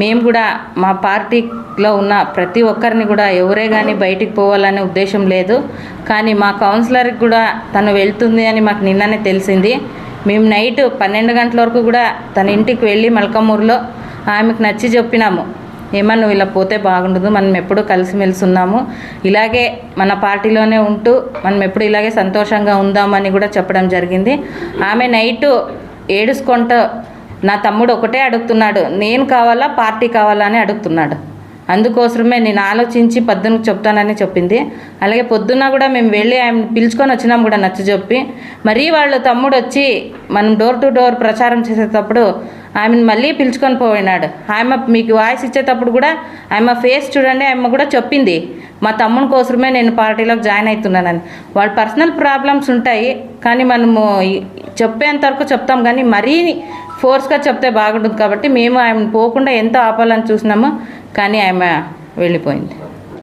మేము కూడా మా పార్టీలో ఉన్న ప్రతి ఒక్కరిని కూడా ఎవరే కానీ బయటికి పోవాలనే ఉద్దేశం లేదు. కానీ మా కౌన్సిలర్కి కూడా తను వెళ్తుంది అని మాకు నిన్ననే తెలిసింది. మేము నైట్ పన్నెండు గంటల వరకు కూడా తన ఇంటికి వెళ్ళి మల్కమూరులో ఆమెకు నచ్చి చెప్పినాము. ఏమన్నా నువ్వు ఇలా పోతే బాగుండదు మనం ఎప్పుడూ కలిసిమెలిసి ఉన్నాము. ఇలాగే మన పార్టీలోనే ఉంటూ మనం ఎప్పుడు ఇలాగే సంతోషంగా ఉందామని కూడా చెప్పడం జరిగింది. ఆమె నైటు ఏడుచుకుంటూ నా తమ్ముడు ఒకటే అడుగుతున్నాడు నేను కావాలా పార్టీ కావాలా అని అడుగుతున్నాడు. అందుకోసమే నేను ఆలోచించి పొద్దున్నకు చెప్తానని చెప్పింది. అలాగే పొద్దున్న కూడా మేము వెళ్ళి ఆయన పిలుచుకొని వచ్చినాం కూడా నచ్చ చెప్పి. మరీ వాళ్ళ తమ్ముడు వచ్చి మనం డోర్ టు డోర్ ప్రచారం చేసేటప్పుడు ఆమెను మళ్ళీ పిలుచుకొని పోయినాడు. ఆమె మీకు వాయిస్ ఇచ్చేటప్పుడు కూడా ఆమె ఫేస్ చూడండి ఆమె కూడా చెప్పింది. మా తమ్ముని కోసమే నేను పార్టీలోకి జాయిన్ అవుతున్నానని. వాళ్ళ పర్సనల్ ప్రాబ్లమ్స్ ఉంటాయి కానీ మనము చెప్పేంతవరకు చెప్పేంత వరకు చెప్తాం. కానీ మరీ ఫోర్స్గా చెప్తే బాగుంటుంది కాబట్టి మేము ఆమెను పోకుండా ఎంతో ఆపాలని చూసినాము కానీ ఆమె వెళ్ళిపోయింది.